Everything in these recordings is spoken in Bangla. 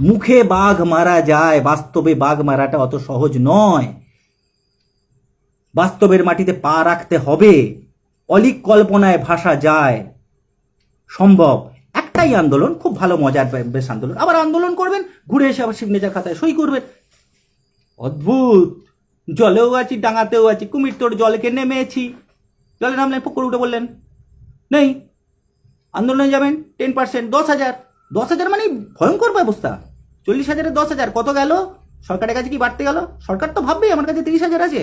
মুখে বাঘ মারা যায়, বাস্তবে বাঘ মারাটা অত সহজ নয়। বাস্তবের মাটিতে পা রাখতে হবে, অলিক কল্পনায় ভাষা যায়। সম্ভব। একটাই আন্দোলন, খুব ভালো মজার বেশ আন্দোলন। আবার আন্দোলন করবেন, ঘুরে এসে আবার সিগনেচার খাতায় সই করবেন। অদ্ভুত! জলেও আছি, ডাঙাতেও আছি, কুমির তোর জলকে নেমেছি। জলে নামলেন, পুকুর উঠে বললেন নেই। আন্দোলনে যাবেন টেন পার্সেন্ট দশ হাজার। দশ হাজার মানে ভয়ঙ্কর ব্যবস্থা। চল্লিশ হাজারে দশ হাজার, কত গেল? সরকারের কাছে কি বাড়তে গেল? সরকার তো ভাববেই, আমার কাছে তিরিশ হাজার আছে।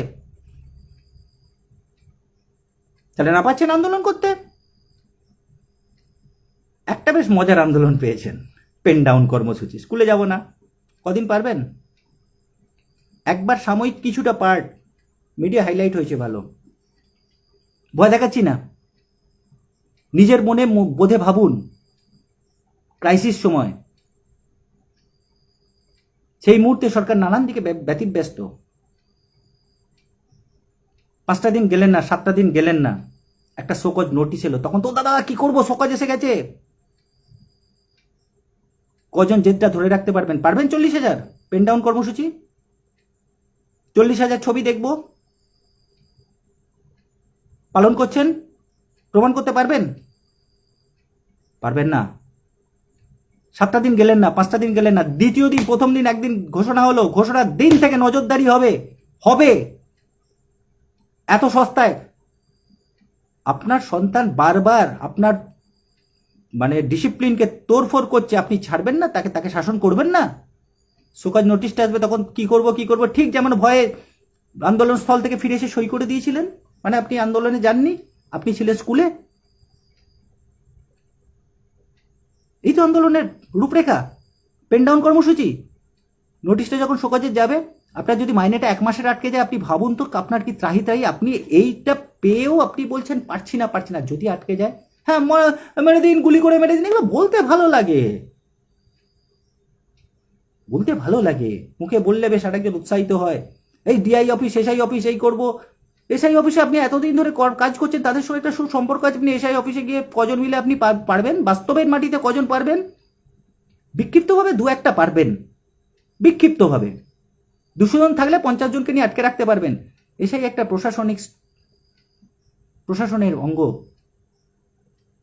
তাহলে না পাচ্ছেন আন্দোলন করতে? একটা বেশ মজার আন্দোলন পেয়েছেন, পেন ডাউন কর্মসূচি। স্কুলে যাব না। কদিন পারবেন? একবার সাময়িক কিছুটা পার্ট মিডিয়া হাইলাইট হয়েছে ভালো। ভয় দেখাচ্ছি না। নিজের মনে বোধে ভাবুন ক্রাইসিস সময়। সেই মুহূর্তে সরকার নানান দিকে ব্য- ব্যতিব্যস্ত। পাঁচটা দিন গেলেন না, সাতটা দিন গেলেন না। একটা শোকজ নোটিশ এলো। তখন তো, দাদা, কি করব? শোকজ এসে গেছে। কজন জেদটা ধরে রাখতে পারবেন? পারবেন চল্লিশ হাজার? পেন ডাউন কর্মসূচি? চল্লিশ হাজার ছবি দেখব। পালন করছেন? প্রমাণ করতে পারবেন? পারবেন না। সাতটা দিন গেলেন না, পাঁচটা দিন গেলেন না, দ্বিতীয় দিন, প্রথম দিন একদিন ঘোষণা হলো ঘোষণার দিন থেকে নজরদারি হবে হবে। এত সস্তায়। আপনার সন্তান বারবার আপনার মানে ডিসিপ্লিনকে তোড়ফোড় করছে, আপনি ছাড়বেন না, তাকে তাকে শাসন করবেন না। সুকাজ নোটিশটা আসবে, তখন কি করব কি করব, ঠিক যেমন ভয়ে আন্দোলন স্থল থেকে ফিরে এসে সই করে দিয়েছিলেন। মানে আপনি আন্দোলনে যাননি, আপনি ছিলেন স্কুলে। এই তো আন্দোলনের রূপরেখা পেন ডাউন কর্মসূচি। নোটিশটা যখন শোকাজে যাবে, আপনার যদি মাইনেটা এক মাসের আটকে যায়, আপনি ভাবুন তো আপনার কি ত্রাহি ত্রাহি, আপনি এইটা পেয়েও আপনি বলছেন পারছি না পারছি না, যদি আটকে যায় হ্যাঁ মেরে দিন, গুলি করে মেরে দিন, এগুলো বলতে ভালো লাগে। বলতে ভালো লাগে। মুখে বললে বেশ আরেকজন উৎসাহিত হয়। এই ডিআই অফিস এসআই অফিস এই করব। এসআই অফিসে আপনি এতদিন ধরে কাজ করছেন, তাদের সঙ্গে একটা সুসম্পর্ক আছে, আপনি এসআই অফিসে গিয়ে কজন মিলে আপনি পারবেন? বাস্তবের মাটিতে কজন পারবেন? বিক্ষিপ্তভাবে দু একটা পারবেন। বিক্ষিপ্তভাবে। দুশো জন থাকলে পঞ্চাশ জনকে নিয়ে আটকে রাখতে পারবেন। এসআই একটা প্রশাসনিক প্রশাসনের অঙ্গ।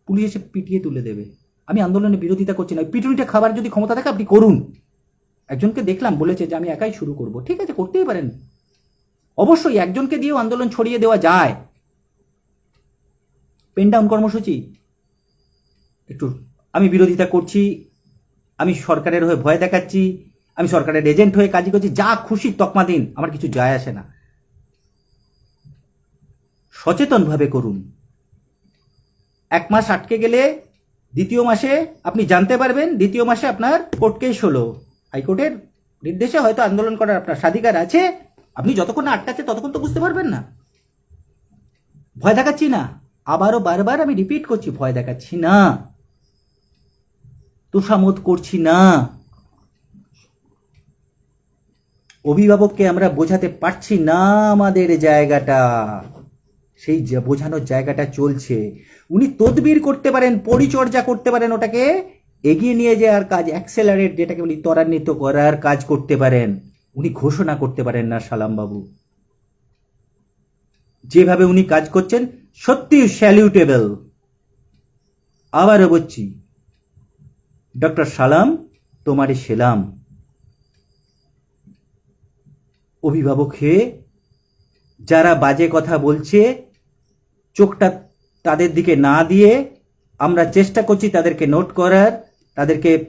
পুলিশ এসে পিটিয়ে তুলে দেবে। আমি আন্দোলনে বিরোধিতা করছি না। পিটুনিটা খাবার যদি ক্ষমতা থাকে, আপনি করুন। একজনকে দেখলাম, বলেছে যে আমি একাই শুরু করব। ঠিক আছে, করতেই পারেন। অবশ্যই একজনকে দিয়েও আন্দোলন ছড়িয়ে দেওয়া যায়। পেন ডাউন কর্মসূচি। একটু, আমি বিরোধিতা করছি। আমি সরকারের হয়ে ভয় দেখাচ্ছি, আমি সরকারের এজেন্ট হয়ে কাজ করছি, যা খুশি তকমা দিন, আমার কিছু যায় আসে না। সচেতনভাবে করুন। এক মাস আটকে গেলে দ্বিতীয় মাসে আপনি জানতে পারবেন, দ্বিতীয় মাসে আপনার কোর্ট কেস হলো। হাইকোর্টের নির্দেশে হয়তো আন্দোলন করার আপনার স্বাধিকার আছে, আপনি যতক্ষণ না আটকাচ্ছে ততক্ষণ তো বুঝতে পারবেন না। ভয় দেখাচ্ছি না, আবারও বারবার আমি রিপিট করছি, ভয় দেখাচ্ছি না। তুষামত করছি না। অভিভাবককে আমরা বোঝাতে পারছি না আমাদের জায়গাটা। সেই বোঝানোর জায়গাটা চলছে। উনি তদবির করতে পারেন, পরিচর্যা করতে পারেন ওটাকে। এগিয়ে নিয়ে যাওয়ার কাজ অ্যাক্সেলারেট যেটাকে উনি ত্বরান্বিত করার কাজ করতে পারেন। উনি ঘোষণা করতে পারেন না সালাম বাবু যেভাবে উনি কাজ করছেন সত্যি স্যালিউটেবল আবারও বলছি ডক্টর সালাম, তোমারই সেলাম। অভিভাবক হয়ে যারা বাজে কথা বলছে, চোখটা তাদের দিকে না দিয়ে, আমরা চেষ্টা করছি তাদেরকে নোট করার, তাদেরকে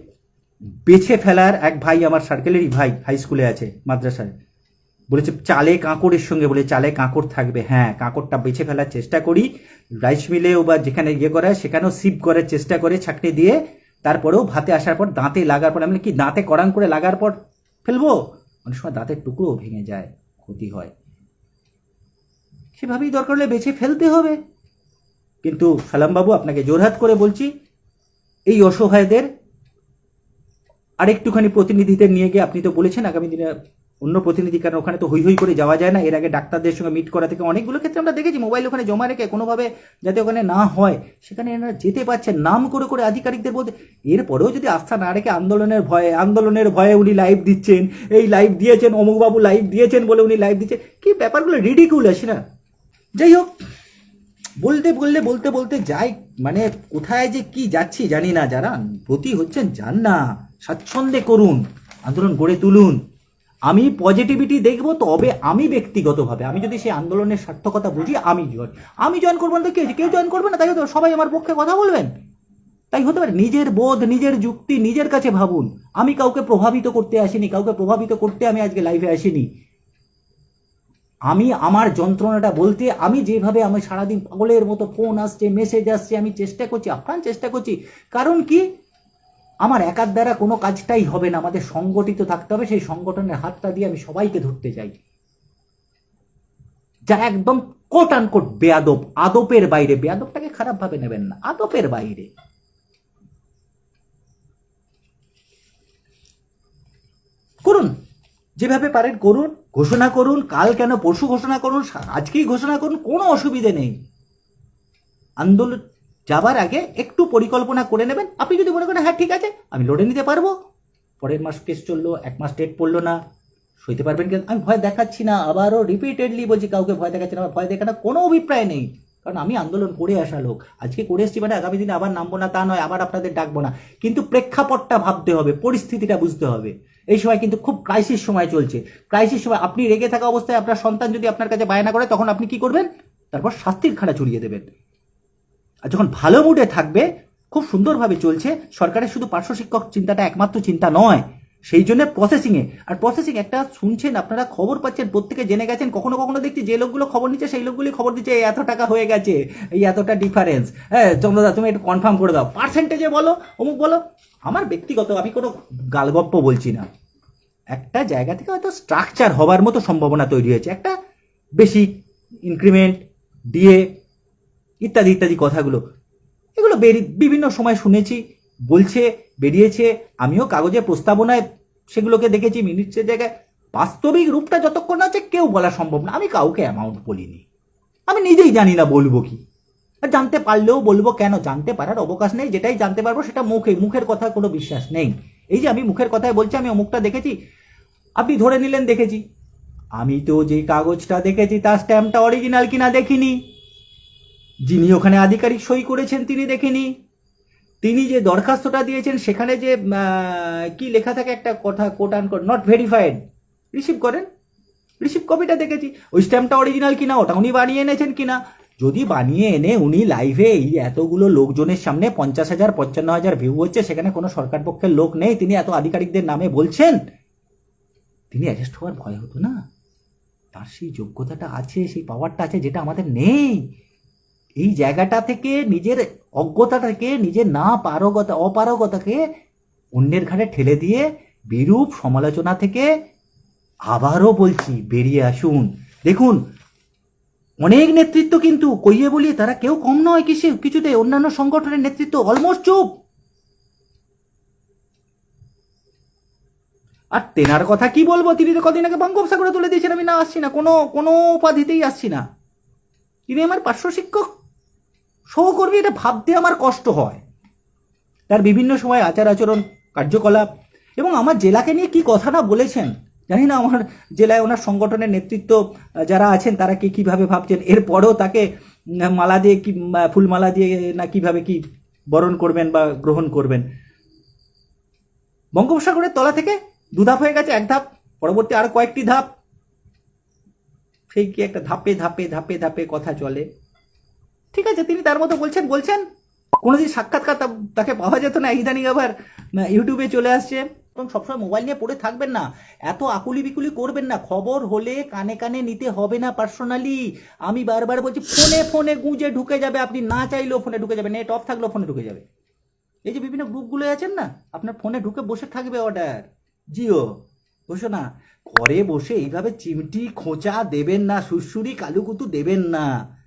বেছে ফেলার। এক ভাই আমার সার্কেলেরই ভাই হাই স্কুলে আছে, মাদ্রাসায়। বলেছে, চালে কাঁকড়ের সঙ্গে। বলে, চালে কাঁকড় থাকবে। হ্যাঁ কাঁকড়টা বেছে ফেলার চেষ্টা করি। রাইস মিলেও বা যেখানে ইয়ে করা সেখানেও সিপ করার চেষ্টা করে, ছাকনি দিয়ে তারপরেও ভাতে আসার পর দাঁতে লাগার পর আমি কি দাঁতে কড়াং করে লাগার পর ফেলব। অনেক সময় দাঁতের টুকরোও ভেঙে যায়, ক্ষতি হয়। সেভাবেই দরকার হলে বেছে ফেলতে হবে। কিন্তু সালামবাবু, আপনাকে জোরহাত করে বলছি, এই অসহায়দের আরেকটুখানি প্রতিনিধিদের নিয়ে গিয়ে আপনি তো বলেছেন, আগামী দিনে অন্য প্রতিনিধি, কারণ ওখানে তো হই হই করে যাওয়া যায় না। এর আগে ডাক্তারদের সঙ্গে মিট করা থেকে অনেকগুলো ক্ষেত্রে আমরা দেখেছি মোবাইল ওখানে জমা রেখে কোনোভাবে যাতে ওখানে না হয়, সেখানে এনারা যেতে পারছেন নাম করে করে আধিকারিকদের বলতে এরপরেও যদি আস্থা না রেখে আন্দোলনের ভয়ে আন্দোলনের ভয়ে উনি লাইভ দিচ্ছেন, এই লাইভ দিয়েছেন, অমুকবাবু লাইভ দিয়েছেন বলে উনি লাইভ দিচ্ছেন, কি ব্যাপারগুলো রিডিকুল আছে না? যাই হোক, বলতে বললে বলতে বলতে যাই মানে কোথায় যে কি যাচ্ছি জানি না। যারা প্রতি হচ্ছেন যান না, স্বাচ্ছন্দ্যে করুন, আন্দোলন গড়ে তুলুন। আমি পজিটিভিটি দেখব, তবে আমি ব্যক্তিগতভাবে, আমি যদি সেই আন্দোলনের সার্থকতা বুঝি, আমি জয়েন আমি জয়েন করব না তো কে কেউ জয়েন করবে না? তাই হতে সবাই আমার পক্ষে কথা বলবেন। তাই হতে পারে, নিজের বোধ, নিজের যুক্তি, নিজের কাছে ভাবুন। আমি কাউকে প্রভাবিত করতে আসিনি, কাউকে প্রভাবিত করতে আমি আজকে লাইভে আসিনি। আমি আমার যন্ত্রণাটা বলতে, আমি যেভাবে আমি সারাদিন পাগলের মতো ফোন আসছে মেসেজ আসছে, আমি চেষ্টা করছি, আপ্রাণ চেষ্টা করছি। কারণ কি? আমার একার দ্বারা কোনো কাজটাই হবে না। আমাদের সংগঠিত থাকতে হবে। সেই সংগঠনের হাতটা দিয়ে আমি সবাইকে ধরতে চাই। যা একদম কোট আনকোট বেয়াদব, আদপের বাইরে। বেয়াদবটাকে খারাপভাবে নেবেন না। আদপের বাইরে। করুন। যেভাবে পারেন করুন। ঘোষণা করুন। কাল কেন পরশু ঘোষণা করুন? আজকেই ঘোষণা করুন। কোনো অসুবিধে নেই। আন্দোলন যাবার আগে একটু পরিকল্পনা করে নেবেন। আপনি যদি মনে করেন হ্যাঁ ঠিক আছে, আমি লড়ে নিতে পারব। পরের মাস কেস চলল, এক মাস ডেট পড়ল না। সইতে পারবেন কেন? আমি ভয় দেখাচ্ছি না। আবারও রিপিটেডলি বলছি কাউকে ভয় দেখাচ্ছি না। ভয় দেখানোর কোনো অভিপ্রায় নেই। কারণ আমি আন্দোলন করে আসা লোক। আজকে করে এসেছি মানে আগামী দিনে আবার নামবো না, তা নয়, আবার আপনাদের ডাকবো না। কিন্তু প্রেক্ষাপটটা ভাবতে হবে, পরিস্থিতিটা বুঝতে হবে। এই সময় কিন্তু খুব ক্রাইসিস সময় চলছে। ক্রাইসিস সময় আপনি রেগে থাকা অবস্থায় আপনার সন্তান যদি আপনার কাছে বায়না করে, তখন আপনি কি করবেন? তারপর শাস্তির খাড়া চড়িয়ে দেবেন। আর যখন ভালো মুডে থাকবে, খুব সুন্দরভাবে চলছে, সরকারের শুধু পার্শ্ব শিক্ষক চিন্তাটা একমাত্র চিন্তা নয়, সেই জন্য প্রসেসিংয়ে আর প্রসেসিং একটা শুনছেন, আপনারা খবর পাচ্ছেন, প্রত্যেকে জেনে গেছেন, কখনো কখনো দেখছি যে লোকগুলো খবর নিচ্ছে, সেই লোকগুলি খবর দিচ্ছে এত টাকা হয়ে গেছে, এই এতটা ডিফারেন্স হ্যাঁ চন্দ্রদা তুমি একটু কনফার্ম করে দাও। পার্সেন্টেজে বলো, অমুক বলো। আমার ব্যক্তিগত, আমি কোনো গালগপ্প বলছি না। একটা জায়গা থেকে হয়তো স্ট্রাকচার হবার মতো সম্ভাবনা তৈরি হয়েছে। একটা বেসিক ইনক্রিমেন্ট ডিএ ইত্যাদি ইত্যাদি কথাগুলো। এগুলো বিভিন্ন সময় শুনেছি, বলছে, বেরিয়েছে। আমিও কাগজে প্রস্তাবনায় সেগুলোকে দেখেছি মিনিটসের জায়গায়। বাস্তবিক রূপটা যতক্ষণ আছে কেউ বলা সম্ভব না। আমি কাউকে অ্যামাউন্ট বলিনি। আমি নিজেই জানি না বলব কি। আর জানতে পারলেও বলব কেন? জানতে পারার অবকাশ নেই। যেটাই জানতে পারব সেটা মুখে, মুখের কথা কোনো বিশ্বাস নেই। এই যে আমি মুখের কথায় বলছি, আমি অমুকটা দেখেছি। আপনি ধরে নিলেন দেখেছি। আমি তো যে কাগজটা দেখেছি, তার স্ট্যাম্পটা অরিজিনাল কিনা দেখিনি। যিনি ওখানে আধিকারিক সই করেছেন, তিনি দেখেনি। তিনি যে দরখাস্তটা দিয়েছেন, সেখানে যে কি লেখা থাকে একটা কথা quote unquote not verified receive করেন। রিসিভ কপিটা দেখেছি। ওই স্ট্যাম্পটা অরিজিনাল কিনা, ওটা উনি বানিয়ে এনেছেন কিনা? যদি বানিয়ে এনে উনি লাইভে এই এতগুলো লোকজনের সামনে পঞ্চাশ হাজার, পঞ্চান্ন হাজার ভিউ হচ্ছে, সেখানে কোনো সরকার পক্ষের লোক নেই, তিনি এত আধিকারিকদের নামে বলছেন, তিনি অ্যারেস্ট হওয়ার ভয় হতো না? তার সেই যোগ্যতাটা আছে, সেই পাওয়ারটা আছে, যেটা আমাদের নেই। এই জায়গাটা থেকে নিজের অজ্ঞতা থেকে, নিজের না পারগতা, অপারগতাকে অন্যের ঘাড়ে ঠেলে দিয়ে বিরূপ সমালোচনা থেকে আবারও বলছি, বেরিয়ে আসুন। দেখুন, অনেক নেতৃত্ব কিন্তু কইয়ে বলি, তারা কেউ কম নয় কিসে, কিছুতে অন্যান্য সংগঠনের নেতৃত্ব অলমোস্ট চুপ। আর তেনার কথা কি বলব? তিনি তো কদিন আগে বঙ্গোপসাগরে তুলে দিয়েছেন, আমি না আসছি না, কোনো কোনো উপাধিতেই আসছি না। তিনি আমার পার্শ্ব শিক্ষক। সহকর্মী এটা ভাবতে আমার কষ্ট হয়। তার বিভিন্ন সময় আচার আচরণ, কার্যকলাপ এবং আমার জেলাকে নিয়ে কি কথা না বলেছেন, জানি না আমার জেলায় ওনার সংগঠনের নেতৃত্ব যারা আছেন তারা কি কীভাবে ভাবছেন, এরপরেও তাকে মালা দিয়ে কি ফুলমালা দিয়ে না কীভাবে কি বরণ করবেন বা গ্রহণ করবেন। বঙ্গোপসাগরের তলা থেকে দু ধাপ হয়ে গেছে, এক ধাপ, পরবর্তী আর কয়েকটি ধাপ। সেই কি একটা ধাপে ধাপে ধাপে ধাপে কথা চলে। ঠিক আছে, তিনি তার মতো বলছেন বলছেন। কোনোদিন সাক্ষাৎকার তা- তাকে পাওয়া যেত না ইদানিং আবার ইউটিউবে চলে আসছে। এবং সবসময় মোবাইল নিয়ে পড়ে থাকবেন না। এত আকুলি বিকুলি করবেন না। খবর হলে কানে কানে নিতে হবে না পার্সোনালি। আমি বারবার বলছি, ফোনে ফোনে গুঁজে ঢুকে যাবে। আপনি না চাইলেও ফোনে ঢুকে যাবে। নেট অফ থাকলেও ফোনে ঢুকে যাবে। এই যে বিভিন্ন গ্রুপগুলো আছেন না, আপনার ফোনে ঢুকে বসে থাকবে অর্ডার জিও, বসো না। ঘরে বসে এইভাবে চিমটি খোঁচা দেবেন না সুরসুরি কালুকুতু দেবেন না।